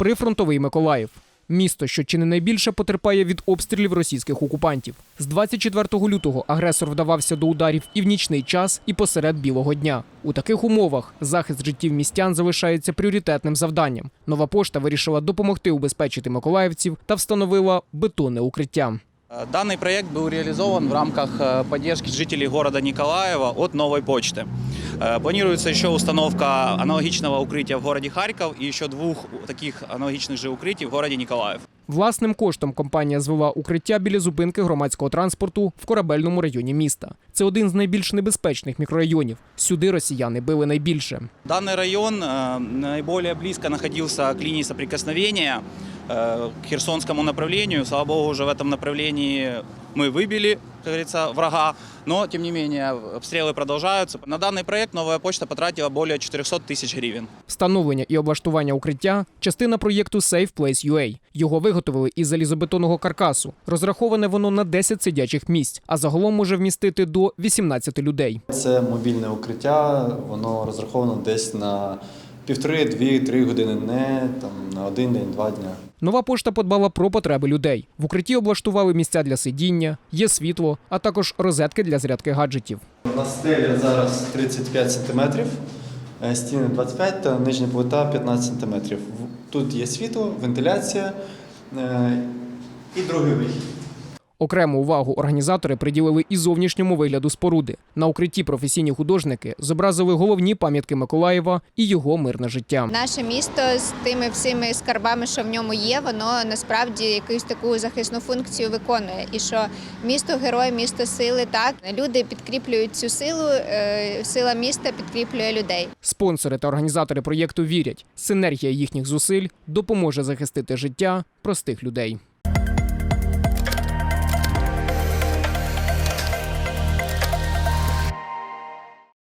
прифронтовий Миколаїв. Місто, що чи не найбільше потерпає від обстрілів російських окупантів. З 24 лютого агресор вдавався до ударів і в нічний час, і посеред білого дня. У таких умовах захист життів містян залишається пріоритетним завданням. Нова пошта вирішила допомогти убезпечити миколаївців та встановила бетонне укриття. Э, Данный проект был реализован в рамках э, поддержки жителей города Николаева от новой почты. Э, Планируется еще установка аналогичного укрытия в городе Харьков и еще двух таких аналогичных же укрытий в городе Николаев. Власним коштом компанія звела укриття біля зупинки громадського транспорту в корабельному районі міста. Це один з найбільш небезпечних мікрорайонів. Сюди росіяни били найбільше. Данный район э, наиболее близко находился к линии соприкосновения э, к Херсонскому направлению. Слава богу, уже в этом направлении мы выбили, как говорится, врага. Но, тем не менее, обстрелы продолжаются. На данный проект новая почта потратила более 400 тысяч гривен. Встановлення і облаштування укриття частина проєкту Safe Place UA. Його виготовили із залізобетонного каркасу. Розраховане воно на 10 сидячих місць, а загалом може вмістити до 18 людей. Це мобільне укриття, воно розраховано десь на півтори, дві, три години, не там на один день, два дня. Нова пошта подбала про потреби людей. В укритті облаштували місця для сидіння, є світло, а також розетки для зарядки гаджетів. У нас стеля зараз 35 см, стіни 25 та нижня плита 15 см. Тут є світло, вентиляція е, і другий вихід. Окрему увагу організатори приділили і зовнішньому вигляду споруди. На укритті професійні художники зобразили головні пам'ятки Миколаєва і його мирне життя. Наше місто з тими всіми скарбами, що в ньому є, воно насправді якусь таку захисну функцію виконує. І що місто герой, місто сили, так люди підкріплюють цю силу. е, Сила міста підкріплює людей. Спонсори та організатори проєкту вірять, синергія їхніх зусиль допоможе захистити життя простих людей.